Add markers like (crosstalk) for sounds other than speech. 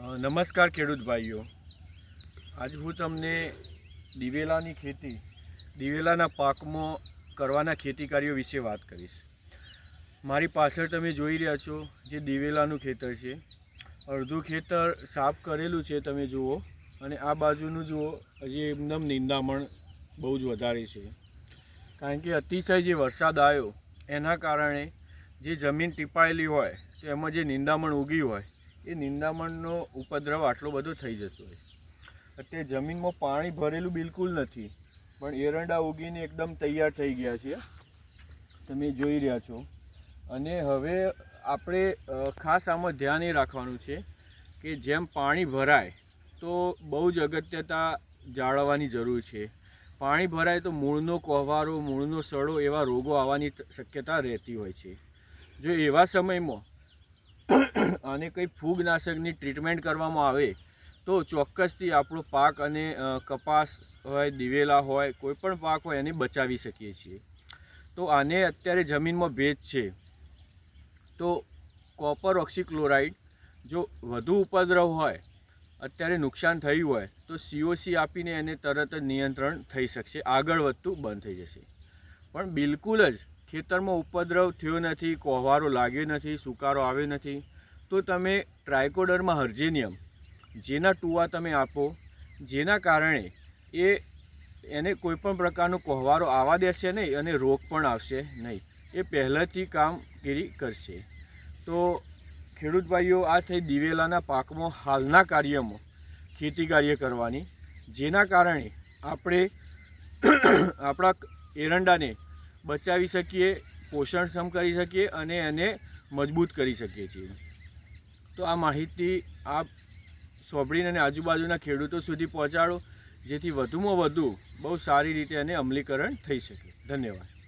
નમસ્કાર ખેડૂત ભાઈઓ. આજ હું તમને દિવેલાની ખેતી, દિવેલાના પાકમાં કરવાના ખેતી વિશે વાત કરીશ. મારી પાછળ તમે જોઈ રહ્યા છો જે દિવેલાનું ખેતર છે. અડધું ખેતર સાફ કરેલું છે તમે જુઓ અને આ બાજુનું જુઓ, હજી એકદમ નિંદામણ બહુ જ વધારે છે. કારણ કે અતિશય જે વરસાદ આવ્યો, એના કારણે જે જમીન ટીપાયેલી હોય, તો એમાં જે નિંદામણ ઉગી હોય એ નિંદામણનો ઉપદ્રવ આટલો બધો થઈ જતો હોય. અત્યારે જમીનમાં પાણી ભરેલું બિલકુલ નથી. પણ એરંડા ઉગીને એકદમ તૈયાર થઈ ગયા છે. તમે જોઈ રહ્યા છો. અને હવે આપણે ખાસ આમાં ધ્યાન એ રાખવાનું છે કે જેમ પાણી ભરાય, તો બહુ જ અગત્યતા જાળવવાની જરૂર છે. પાણી ભરાય તો મૂળનો કોહવારો, મૂળનો સડો એવા રોગો આવવાની શક્યતા રહેતી હોય છે. જો એવા સમયમાં આને કંઈ ફૂગનાશકની ટ્રીટમેન્ટ કરવામાં આવે, તો ચોક્કસથી આપણો પાક અને કપાસ હોય, દિવેલા હોય, કોઈ પણ પાક હોય એને બચાવી શકીએ છીએ. તો આને અત્યારે જમીનમાં ભેજ છે. તો કોપર ઓક્સિક્લોરાઇડ જો વધુ ઉપદ્રવ હોય, અત્યારે નુકસાન થયું હોય, તો સીઓસી આપીને એને તરત જ નિયંત્રણ થઈ શકશે, આગળ વધતું બંધ થઈ જશે. પણ બિલકુલ જ ખેતરમાં ઉપદ્રવ થયો નથી કોહવારો લાગ્યો નથી, સુકારો આવ્યો નથી તો તમે ટ્રાયકોડરમાં હર્જેનિયમ જેના ટુવા તમે આપો, જેના કારણે એ એને કોઈપણ પ્રકારનો કોહવારો આવવા દેશે નહીં અને રોગ પણ આવશે નહીં. એ પહેલાંથી કામગીરી કરશે. તો ખેડૂત ભાઈઓ, આ થઈ દિવેલાના પાકમાં હાલના કાર્યમાં ખેતી કાર્ય કરવાની, જેના કારણે આપણે (coughs) આપણા એરંડાને બચાવી શકીએ, પોષણક્ષમ કરી શકીએ અને એને મજબૂત કરી શકીએ છીએ. તો આ માહિતી આપ સોંપડીને અને આજુબાજુના ખેડૂતો સુધી પહોંચાડો, જેથી વધુમાં વધુ બહુ સારી રીતે એને અમલીકરણ થઈ શકે. ધન્યવાદ.